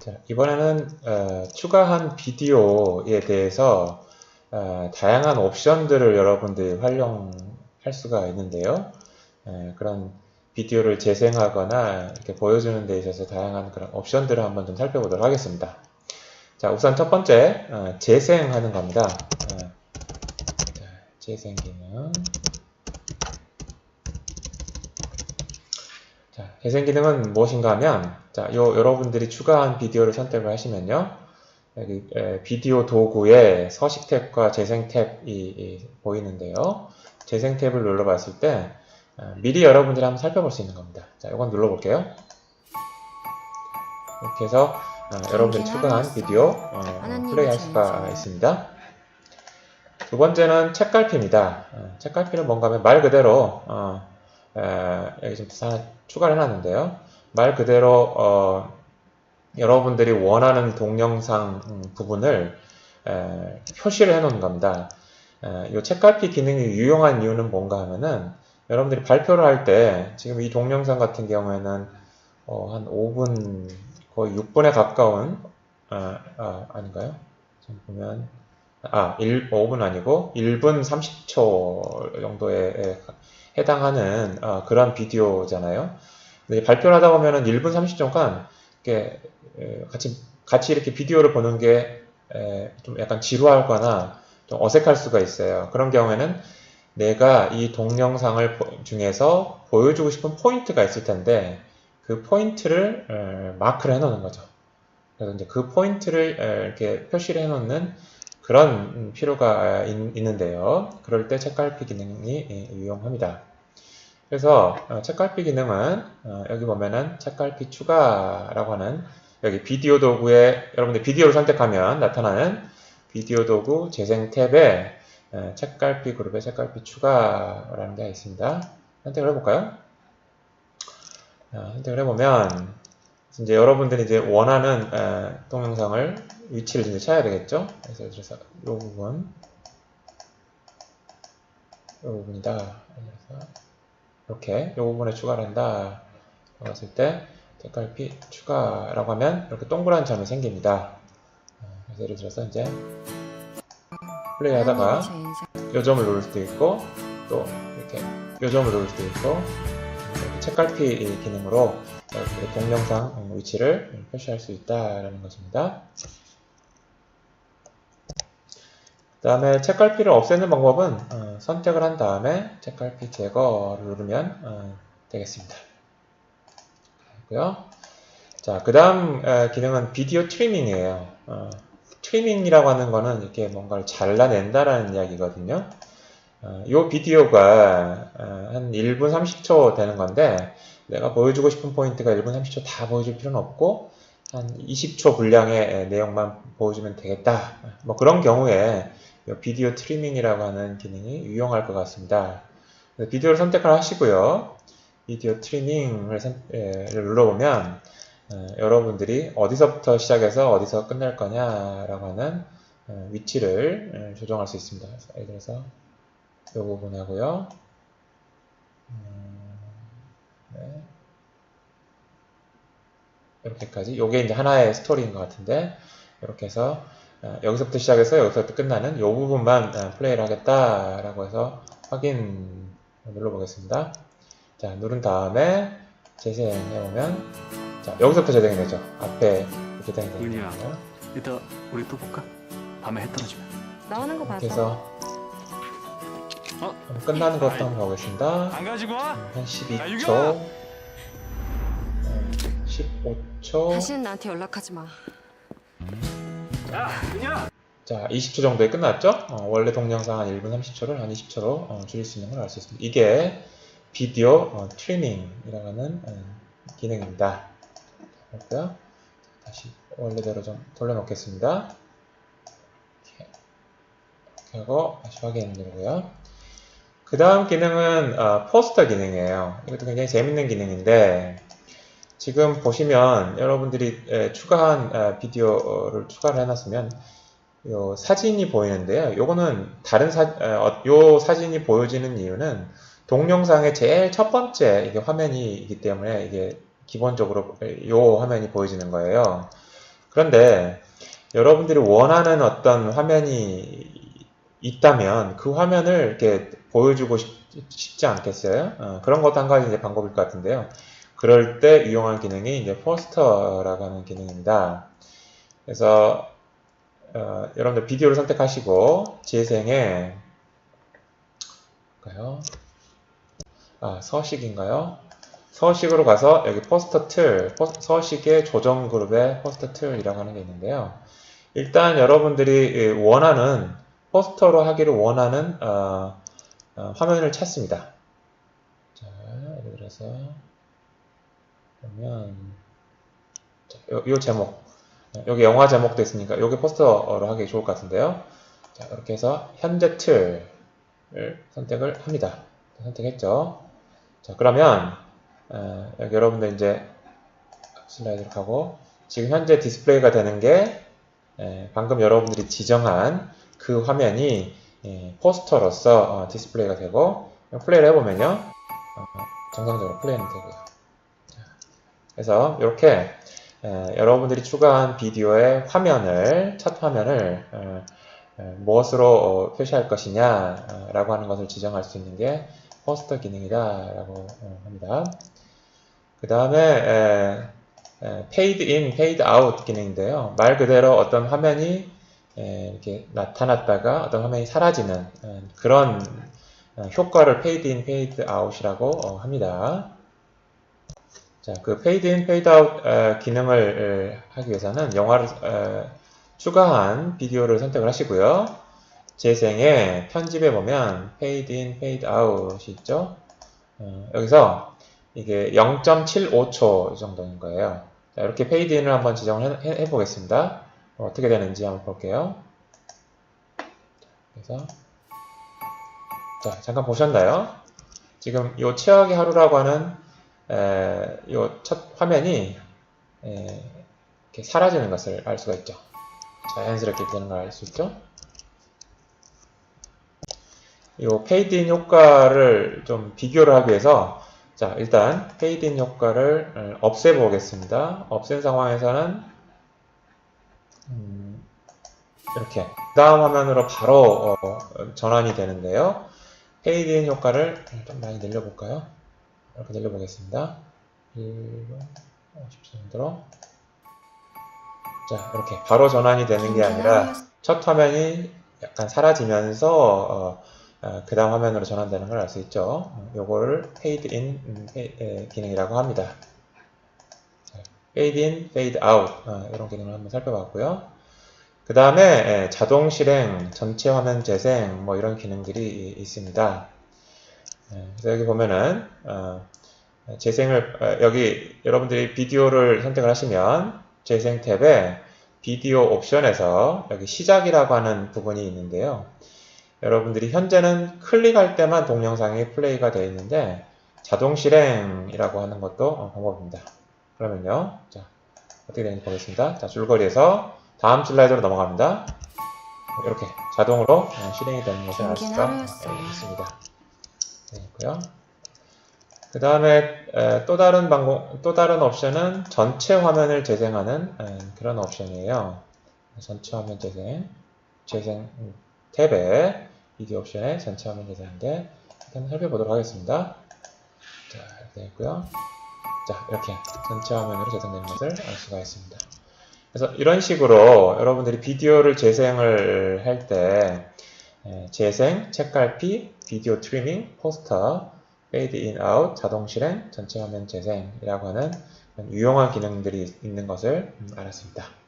자, 이번에는 어, 추가한 비디오에 대해서 어, 다양한 옵션들을 여러분들이 활용할 수가 있는데요. 에, 그런 비디오를 재생하거나 이렇게 보여주는 데 있어서 다양한 그런 옵션들을 한번 좀 살펴보도록 하겠습니다. 자, 우선 첫 번째 어, 재생하는 겁니다. 어, 자, 재생 기능. 재생 기능은 무엇인가 하면, 자, 요, 여러분들이 추가한 비디오를 선택을 하시면요. 여기, 에, 비디오 도구에 서식 탭과 재생 탭이 이, 보이는데요. 재생 탭을 눌러봤을 때, 어, 미리 여러분들이 한번 살펴볼 수 있는 겁니다. 자, 이건 눌러볼게요. 이렇게 해서, 어, 여러분들이 추가한 비디오, 어, 플레이 할 수가 있습니다. 두 번째는 책갈피입니다. 어, 책갈피는 뭔가 하면 말 그대로, 어, 에, 여기 좀 하나 추가를 해놨는데요. 말 그대로 어, 여러분들이 원하는 동영상 음, 부분을 에, 표시를 해놓은 겁니다. 에, 이 책갈피 기능이 유용한 이유는 뭔가 하면은 여러분들이 발표를 할 때 지금 이 동영상 같은 경우에는 어, 한 5분 거의 6분에 가까운 아, 아, 아닌가요? 지금 보면 아 1, 5분 아니고 1분 30초 정도에 해당하는 어, 그런 비디오잖아요. 발표를 하다 보면은 1분 30초간 이렇게 에, 같이 같이 이렇게 비디오를 보는 게 좀 약간 지루하거나 좀 어색할 수가 있어요. 그런 경우에는 내가 이 동영상을 보- 중에서 보여주고 싶은 포인트가 있을 텐데 그 포인트를 에, 마크를 해놓는 거죠. 그래서 이제 그 포인트를 에, 이렇게 표시를 해놓는 그런 음, 필요가 있- 있는데요. 그럴 때 책갈피 기능이 예, 유용합니다. 그래서 어, 책갈피 기능은 어, 여기 보면은 책갈피 추가라고 하는 여기 비디오 도구에 여러분들 비디오를 선택하면 나타나는 비디오 도구 재생 탭에 에, 책갈피 그룹에 책갈피 추가라는 게 있습니다. 선택을 해볼까요? 자, 선택을 해보면 이제 여러분들이 이제 원하는 에, 동영상을 위치를 이제 찾아야 되겠죠? 그래서 그래서 이 부분 이 부분이다. 그래서 이렇게 이 부분에 추가를 한다. 봤을 때 색깔피 추가라고 하면 이렇게 동그란 점이 생깁니다. 어, 그래서 예를 들어서 이제 플레이 하다가 제 인생. 요 점을 누를 수도 있고 또 이렇게 요 점을 누를 수도 있고 이렇게 책갈피 기능으로 동영상 위치를 표시할 수 있다라는 것입니다. 그 다음에 책갈피를 없애는 방법은 어, 선택을 한 다음에 책갈피 제거를 누르면 어, 되겠습니다. 고요. 자, 그 다음 기능은 비디오 트리밍이에요. 어, 트리밍이라고 하는 거는 이렇게 뭔가를 잘라낸다라는 이야기거든요. 어, 이 비디오가 어, 한 1분 30초 되는 건데 내가 보여주고 싶은 포인트가 1분 30초 다 보여줄 필요는 없고 한 20초 분량의 내용만 보여주면 되겠다. 뭐 그런 경우에 이 비디오 트리밍이라고 하는 기능이 유용할 것 같습니다. 그래서 비디오를 선택을 하시고요. 비디오 트리밍을 선- 예, 를 눌러보면 어, 여러분들이 어디서부터 시작해서 어디서 끝날 거냐라고 하는 어, 위치를 어, 조정할 수 있습니다. 그래서 예를 들어서 이 부분하고요. 음, 네. 이렇게까지. 요게 이제 하나의 스토리인 것 같은데 이렇게 해서 어, 여기서부터 시작해서 여기서부터 끝나는 이 부분만 어, 플레이를 하겠다라고 해서 확인 눌러보겠습니다. 자, 누른 다음에 재생해보면 자, 여기서부터 재생이 되죠. 앞에 이렇게 되는. 거예요. 이따 우리 또 볼까? 밤에 해 떨어지면. 나오는 거 봐서. 해서 어? 끝나는 것도 한번 보겠습니다. 안 가지고 와? 한 아, 12초, 유경아! 15초, 다시는 나한테 연락하지 마. 자, 20초 정도에 끝났죠? 어, 원래 동영상 한 1분 30초를 한 20초로 어, 줄일 수 있는 걸 알 수 있습니다. 이게 비디오 어, 트리밍이라고 하는 어, 기능입니다. 그렇고요. 다시 원래대로 좀 돌려놓겠습니다. 하고 다시 확인 누르고요. 그 다음 기능은 어, 포스터 기능이에요. 이것도 굉장히 재밌는 기능인데 지금 보시면 여러분들이 에, 추가한 어, 비디오를 추가를 해놨으면 요 사진이 보이는데요. 요거는 다른 사, 어, 요 사진이 보여지는 이유는 동영상의 제일 첫 번째 이게 화면이기 때문에 이게 기본적으로 요 화면이 보여지는 거예요. 그런데 여러분들이 원하는 어떤 화면이 있다면 그 화면을 이렇게 보여주고 싶, 지 않겠어요? 어, 그런 것도 한 가지 이제 방법일 것 같은데요. 그럴 때 이용한 기능이 이제 포스터라고 하는 기능입니다. 그래서 어, 여러분들 비디오를 선택하시고 재생에 볼까요? 아, 서식인가요? 서식으로 가서 여기 포스터 틀, 포- 서식의 조정 그룹에 포스터 틀이라고 하는 게 있는데요. 일단 여러분들이 예, 원하는 포스터로 하기를 원하는 어, 어, 화면을 찾습니다. 자, 예를 들어서 그러면 자, 요, 요 제목 여기 영화 제목도 있으니까 여기 포스터로 하기 좋을 것 같은데요. 자, 이렇게 해서 현재 틀을 선택을 합니다. 선택했죠. 자, 그러면 어, 여기 여러분들 이제 슬라이드로 가고 지금 현재 디스플레이가 되는 게 에, 방금 여러분들이 지정한 그 화면이 예, 포스터로서 어, 디스플레이가 되고 플레이를 해보면요 어, 정상적으로 플레이는 되고요. 자, 그래서 이렇게 에, 여러분들이 추가한 비디오의 화면을 첫 화면을 어, 에, 무엇으로 어, 표시할 것이냐 라고 하는 것을 지정할 수 있는 게 포스터 기능이다 라고 어, 합니다. 그 다음에 paid in, paid out 기능인데요. 말 그대로 어떤 화면이 에, 이렇게 나타났다가 어떤 화면이 사라지는 에, 그런 어, 효과를 in, paid out이라고 어, 합니다. 자, 그 in, paid out 에, 기능을 에, 하기 위해서는 영화를 에, 추가한 비디오를 선택을 하시고요. 재생에 편집에 보면 paid in, paid out이 있죠. 어, 여기서 이게 0.75초 정도인 거예요. 자, 이렇게 paid in을 한번 지정을 해, 해 보겠습니다. 어떻게 되는지 한번 볼게요. 그래서 자 잠깐 보셨나요? 지금 이 최악의 하루라고 하는 이첫 화면이 에, 이렇게 사라지는 것을 알 수가 있죠. 자연스럽게 되는 걸 알 수 있죠. 이 페이드인 효과를 좀 비교를 하기 위해서 자 일단 페이드인 효과를 어, 없애 보겠습니다. 없앤 상황에서는 음, 이렇게 다음 화면으로 바로 어, 전환이 되는데요. 페이드인 효과를 좀 많이 늘려볼까요? 이렇게 늘려보겠습니다. 1분 50초 정도로 자 이렇게 바로 전환이 되는 게 아니라 첫 화면이 약간 사라지면서 어, 어, 그 다음 화면으로 전환되는 걸 알 수 있죠. fade in 음, 페이- 에, 기능이라고 합니다. fade out 어, 이런 기능을 한번 살펴봤고요. 그 다음에 자동 실행, 전체 화면 재생 뭐 이런 기능들이 이- 있습니다. 예, 그래서 여기 보면은 어, 재생을 어, 여기 여러분들이 비디오를 선택을 하시면 재생 탭에 비디오 옵션에서 여기 시작이라고 하는 부분이 있는데요. 여러분들이 현재는 클릭할 때만 동영상이 플레이가 되어 있는데 자동 실행이라고 하는 것도 어, 방법입니다. 그러면요. 자, 어떻게 되는지 보겠습니다. 자, 줄거리에서 다음 슬라이드로 넘어갑니다. 이렇게 자동으로 어, 실행이 되는 것을 알 수가 있습니다. 네, 있고요. 그 다음에 또 다른 방법, 또 다른 옵션은 전체 화면을 재생하는 에, 그런 옵션이에요. 전체 화면 재생, 재생 음, 탭에 비디오 옵션에 전체 화면 재생인데 일단 살펴보도록 하겠습니다. 자, 이렇게 있고요. 자, 이렇게 전체 화면으로 재생되는 것을 알 수가 있습니다. 그래서 이런 식으로 여러분들이 비디오를 재생을 할 때 재생, 책갈피, 비디오 트리밍, 포스터, 페이드 인 아웃, 자동 실행, 전체 화면 재생이라고 하는 유용한 기능들이 있는 것을 음, 알았습니다.